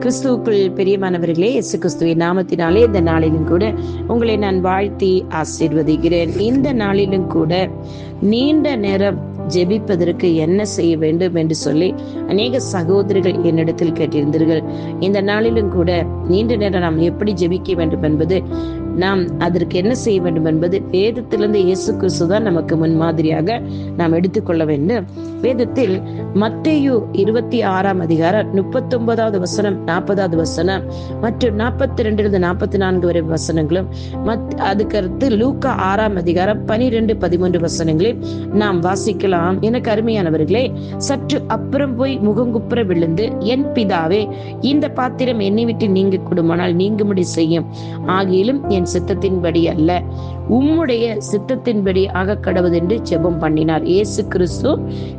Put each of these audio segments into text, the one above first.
கிறிஸ்துவுக்குள் பெரியமானவர்களே இயேசு கிறிஸ்துவின் நாமத்தினாலே இந்த நாளிலும் கூட உங்களை நான் வாழ்த்தி ஆசீர்வதிக்கிறேன். இந்த நாளிலும் கூட நீண்ட நேரம் ஜெபிப்பதற்கு என்ன செய்ய வேண்டும் என்று சொல்லி அநேக சகோதரிகள் என்னிடத்தில் கேட்டிருந்தீர்கள். இந்த நாளிலும் கூட நீண்ட நேரம் நாம் எப்படி ஜெபிக்க வேண்டும் என்பது நாம் அதற்கு என்ன செய்ய வேண்டும் என்பது வேதத்திலிருந்து இயேசு கிறிஸ்து தான் நமக்கு முன்மாதிரியாக நாம் எடுத்துக்கொள்ள வேண்டும். வேதத்தில் மத்தேயு இருபத்தி ஆறாம் அதிகாரம் முப்பத்தி ஒன்பதாவது வசனம் நாற்பதாவது வசனம் மற்றும் நாற்பத்தி ரெண்டிலிருந்து நாற்பத்தி நான்கு வரை வசனங்களும் மத் அதுக்கடுத்து லூக்கா ஆறாம் அதிகாரம் பனிரெண்டு பதிமூன்று வசனங்களையும் நாம் வாசிக்கலாம். எனக்கு அருமையானவர்களே சற்று அப்புறம் போய் முகங்குப்புற விழுந்து என் பிதாவே இந்த பாத்திரம் என்னை விட்டு நீங்க கொடுமானால் நீங்கும்படி செய்யும். ஆகிலும் என் சித்தத்தின்படி அல்ல. உம்முடைய சித்தத்தின்படி ஆக கடவுது என்று ஜெபம் பண்ணினார். இயேசு கிறிஸ்து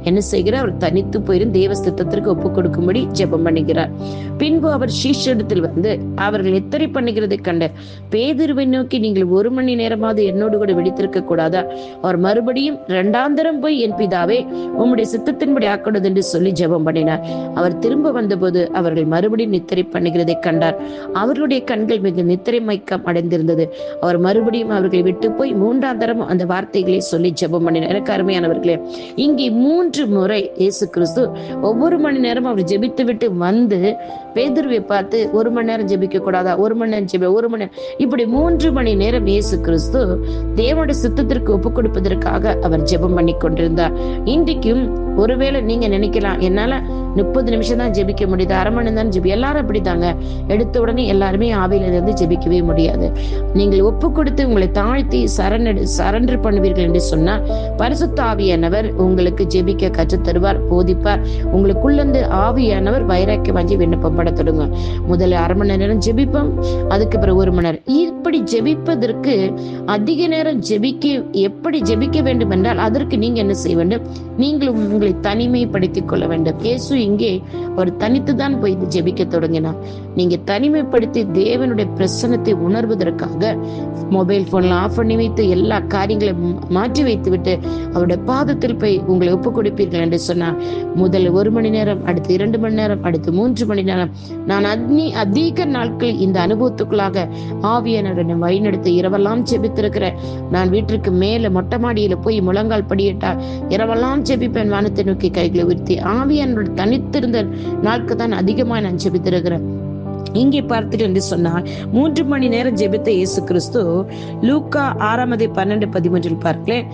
என்ன செய்கிறார்? அவர் தனித்து போயிருந்து தேவ சித்தத்திற்கு ஒப்பு கொடுக்கும்படி ஜெபம் பண்ணுகிறார். பின்பு அவர் சீஷரிடத்தில் வந்து அவர்கள் எத்தனை பண்ணுகிறதை கண்ட? பேதிருவை நோக்கி நீங்கள் ஒரு மணி நேரமாவது என்னோடு கூட வெடித்திருக்க கூடாதா? அவர் மறுபடியும் இரண்டாந்தரம் போய் என் பிதாவே உம்முடைய சித்தத்தின்படி ஆக்கக்கூடாது என்று சொல்லி ஜெபம் பண்ணினார். அவர் திரும்ப வந்தபோது அவர்கள் மறுபடியும் நித்திரை பண்ணுகிறதை கண்டார். அவர்களுடைய கண்கள் மிக நித்திரை மயக்கம் அடைந்திருந்தது. அவர் மறுபடியும் அவர்களை விட்டு போய் மூன்றாம் தரம் அந்த வார்த்தைகளை சொல்லி ஜெபம் பண்ணினார். எனக்கு அருமையானவர்களே இங்கே மூன்று முறை இயேசு கிறிஸ்து ஒவ்வொரு மணி நேரம் அவர் ஜெபித்து விட்டு வந்து பேதுருவை பார்த்து ஒரு மணி நேரம் ஜெபிக்க கூடாதா? ஒரு மணி நேரம் ஜெபி ஒரு மணி நேரம். இப்படி மூன்று மணி நேரம் இயேசு கிறிஸ்து தேவனுடைய சித்தத்திற்கு ஒப்பு கொடுப்பதற்காக அவர் ஜெபம் பண்ணி கொண்டிருந்தார். இன்றைக்கும் ஒருவேளை நீங்க நினைக்கலாம் என்னால முப்பது நிமிஷம் தான் ஜெபிக்க முடியுது. அரை மணி நேரம் ஜெபி. எல்லாரும் அப்படித்தாங்க. எடுத்த உடனே எல்லாருமே ஆவியில இருந்து ஜெபிக்கவே முடியாது. நீங்கள் ஒப்பு கொடுத்து உங்களை தாழ்த்தி சரண் சரண்டர் பண்ணுவீர்கள் என்று சொன்னால் பரிசுத்த ஆவியானவர் உங்களுக்கு ஜெபிக்க கற்றுத் தருவார் போதிப்பார். உங்களுக்குள்ளந்து ஆவியானவர் வைராக்கிய வாங்கி விண்ணப்பம் பட தொடங்க. முதல்ல அரை மணி நேரம் ஜெபிப்போம். அதுக்கு பிறகு ஒரு மணி நேரம். இப்படி ஜெபிப்பதற்கு அதிக நேரம் ஜெபிக்க எப்படி ஜெபிக்க வேண்டும் என்றால் அதற்கு நீங்க என்ன செய்ய வேண்டும்? நீங்களும் உங்களை தனிமைப்படுத்திக் கொள்ள வேண்டும். இயேசு இங்கே அவர் தனித்து தான் போய் ஜெபிக்க தொடங்கினார். நீங்க தனிமைப்படுத்தி தேவனுடைய பிரசனத்தை உணர்வதற்காக மொபைல் போன்ல ஆஃப் பண்ணி வைத்து எல்லா காரியங்களையும் மாற்றி வைத்து விட்டு அவருடைய பாதத்தில் போய் உங்களை ஒப்பு கொடுப்பீர்கள் என்று சொன்னார். முதல் ஒரு மணி நேரம் அடுத்து இரண்டு மணி நேரம் அடுத்து மூன்று மணி நேரம். நான் அக்னி அதிக நாட்கள் இந்த அனுபவத்துக்குள்ளாக ஆவியனுடன் வழிநடத்த இரவெல்லாம் ஜெபித்திருக்கிறேன். நான் வீட்டிற்கு மேல மொட்டை மாடியில போய் முழங்கால் படியிட்டால் இரவெல்லாம் ஜெபிப்பேன். வானத்தை நோக்கி கைகளை உயர்த்தி ஆவியனோட தனித்திருந்த நாட்கள் தான் அதிகமாக நான் ஜெபித்திருக்கிறேன். இங்கே பார்த்துட்டு என்று சொன்னால் மூன்று மணி நேரம் ஜெபித்த இயேசு கிறிஸ்து லூக்கா ஆறாம் பன்னெண்டு பதிமூன்றில் பார்க்கலேன்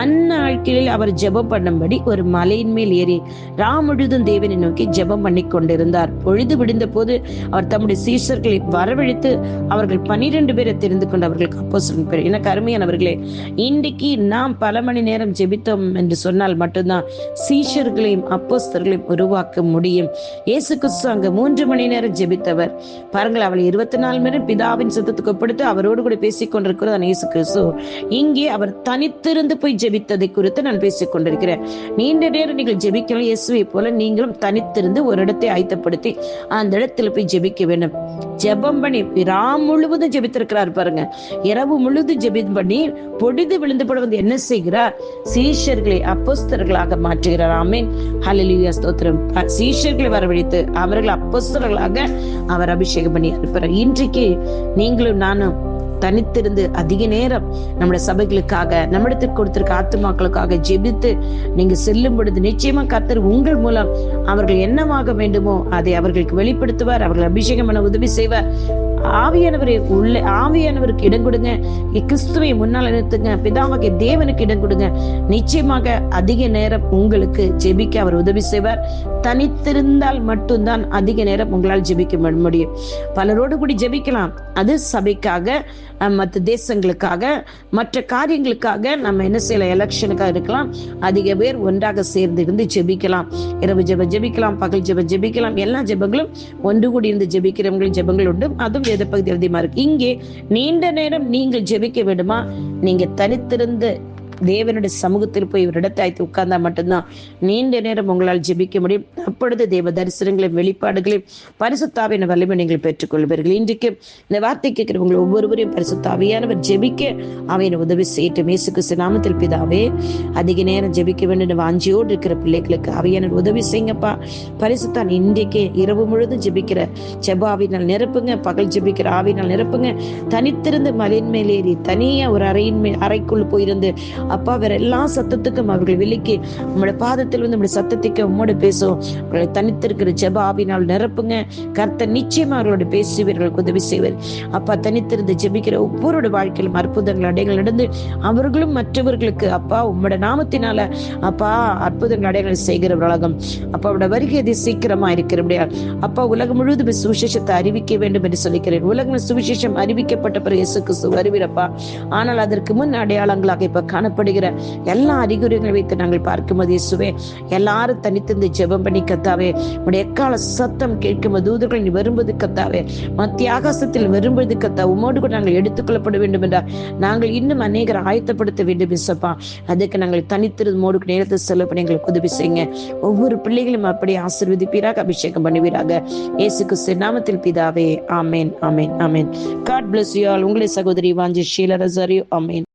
அந்நாட்களில் அவர் ஜெபம் பண்ணும்படி ஒரு மலையின் மேல் ஏறி ராம் முழுதும் தேவனை நோக்கி ஜெபம் பண்ணி கொண்டிருந்தார். பொழுது விடிந்த போது அவர் தம்முடைய சீஷர்களை வரவழைத்து அவர்கள் பனிரெண்டு பேரை தெரிந்து கொண்டு அவர்களுக்கு அப்போ பேர் எனக்கு அருமையானவர்களே இன்றைக்கு நாம் பல மணி நேரம் ஜெபித்தோம் என்று சொன்னால் மட்டும்தான் சீஷர்களையும் அப்போஸ்தர்களையும் உருவாக்க முடியும். இயேசு கிறிஸ்து அங்கு மூன்று மணி நேரம் ஜெபித்தவர். பாருங்கள் அவள் இருபத்தி நாலு மணி பிதாவின் சித்தத்துக்கு ஒப்படுத்து அவரோடு கூட பேசிக் கொண்டிருக்கிறது இயேசு கிறிஸ்து. இங்கே அவர் தனித்திருந்து போய் ஜெபித்ததை குறித்து நான் பேசிக் கொண்டிருக்கிறேன். நீண்ட நேரம் நீங்கள் ஜெபிக்கணும் இயேசுவை போல நீங்களும் தனித்திருந்து ஒரு இடத்தை ஆயத்தப்படுத்தி அந்த இடத்துல போய் ஜெபிக்க வேண்டும். ஜெபம் பண்ணி ராம் முழுவதும் ஜெபித்திருக்கிறார் பாருங்க. இரவு முழுவதும் ஜெபித் பண்ணி பொடிது விழுந்து போடுவது என்ன செய்கிறார்? சீஷர்களை அப்போஸ்தர்களாக மாற்றுகிறார். ஆமீன். ஹalleluya ஸ்தோத்திரம். சீஷர்களை வரவழைத்து அவர்கள் அப்போஸ்தர்களாக அவர் அபிஷேகம் பண்ணி அனுப்புறார். இன்றைக்கு நீங்களும் நானும் தனித்திருந்து அதிக நேரம் நம்முடைய சபைகளுக்காக நம்மிடத்துக்கு கொடுத்திருக்க ஆத்துமாக்களுக்காக ஜெபித்து நீங்க செல்லும் பொழுது நிச்சயமா கர்த்தர் உங்கள் மூலம் அவர்கள் என்னவாக வேண்டுமோ அதை அவர்களுக்கு வெளிப்படுத்துவார். அவர்கள் அபிஷேகம் பண்ண உதவி செய்வார். ஆவியானவரை உள்ள ஆவியானவருக்கு இடம் கொடுங்க. கிறிஸ்துவை முன்னால் நிறுத்துங்க. பிதாவாகிய தேவனுக்கு இடம் கொடுங்க. நிச்சயமாக அதிக நேரம் உங்களுக்கு ஜெபிக்க அவர் உதவி செய்வார். தனித்திருந்தால் மட்டும்தான் அதிக நேரம் உங்களால் ஜெபிக்க முடியும். பலரோடு கூடி ஜெபிக்கலாம். அது சபைக்காக மற்ற தேசங்களுக்காக மற்ற காரியங்களுக்காக நம்ம என்ன செய்யலாம்? எலெக்ஷனுக்காக இருக்கலாம். அதிக பேர் ஒன்றாக சேர்ந்து இருந்து ஜெபிக்கலாம். இரவு ஜெப ஜெபிக்கலாம். பகல் ஜெப ஜெபிக்கலாம். எல்லா ஜெபங்களும் ஒன்று கூடி இருந்து ஜெபிக்கிறவங்களும் ஜெபங்கள் உண்டு. அதுவும் வேத பகுதி அதிகமா இருக்கு. இங்கே நீண்ட நேரம் நீங்கள் ஜெபிக்க வேண்டுமா? நீங்க தனித்திருந்து தேவனுடைய சமூகத்தில் போய் ஒரு இடத்தாய்த்து உட்கார்ந்தா மட்டும்தான் நீண்ட நேரம் உங்களால் ஜெபிக்க முடியும். அப்பொழுது தேவ தரிசனங்களையும் வெளிப்பாடுகளையும் பரிசுத்தாவின வலிமை நீங்கள் பெற்றுக்கொள்வீர்கள். இன்றைக்கு இந்த வார்த்தை கேட்கிறவங்க ஒவ்வொருவரையும் பரிசுத்தாவியானவர் ஜெபிக்க அவையின உதவி செய்யட்டும். இயேசு கிறிஸ்து நாமத்தில் பிதாவே அதிக நேரம் ஜெபிக்க வேண்டும். வாஞ்சியோடு இருக்கிற பிள்ளைகளுக்கு அவையான உதவி செய்யுங்கப்பா. பரிசுத்தான் இன்றைக்கே இரவு முழுதும் ஜெபிக்கிற செபாவினால் நிரப்புங்க. பகல் ஜெபிக்கிற ஆவினால் நிரப்புங்க. தனித்திருந்து மலையின் மேலேறி ஏறி தனியா ஒரு அறையின் மேல் அறைக்குள் போயிருந்து அப்பா வேற எல்லா சத்தத்துக்கும் அவர்கள் விலக்கி உங்களோட பாதத்தில் வந்து நம்முடைய சத்தத்துக்கு உம்மோடு பேசும் உங்களை தனித்திருக்கிற ஜப ஆவினால் நிரப்புங்க. கர்த்த நிச்சயமா அவர்களோட பேசுவீர்களுக்கு உதவி செய்வர். அப்பா தனித்திருந்து ஜெபிக்கிற ஒவ்வொருடைய வாழ்க்கையிலும் அற்புதங்கள் அடைகள் நடந்து அவர்களும் மற்றவர்களுக்கு அப்பா உம்மோட நாமத்தினால அப்பா அற்புதங்கள் அடைகள் செய்கிறவர்களாகும் அப்பா அவருடைய வருகை அது சீக்கிரமா இருக்கிறபடியா அப்பா உலகம் முழுவதும் சுவிசேஷத்தை அறிவிக்க வேண்டும் என்று சொல்லிக்கிறேன். உலகம் சுவிசேஷம் அறிவிக்கப்பட்ட பிறகு இயேசு கிறிஸ்து வருவீரப்பா ஆனால் அதற்கு முன் அடையாளங்களாக இப்ப காணப்படுகிற எல்லா அறிகுறிகளை வைத்து நாங்கள் பார்க்கும்போது இயேசுவே எல்லாரும் தனித்தந்து ஜெபம் பண்ணி கத்தாவே உடைய எக்கால சத்தம் கேட்கும் தூதர்கள் நீ வரும்போது கத்தாவே மத்திய ஆகாசத்தில் வரும்போது கத்தா உமோடு கூட நாங்கள் எடுத்துக்கொள்ளப்பட வேண்டும் என்றால் நாங்கள் இன்னும் அநேகர் ஆயத்தப்படுத்த வேண்டும் இசப்பா அதுக்கு நாங்கள் தனித்திருந்து மோடுக்கு நேரத்தை செலவு பண்ணி எங்களுக்கு உதவி செய்யுங்க. ஒவ்வொரு பிள்ளைகளும் அப்படி ஆசிர்வதிப்பீராக அபிஷேகம் பண்ணுவீராக. இயேசு கிறிஸ்து நாமத்தில் பிதாவே ஆமேன் ஆமேன் ஆமேன். காட் பிளஸ் யூ ஆல் உங்களை சகோதரி வாஞ்சி ஷீலரசரி ஆமேன்.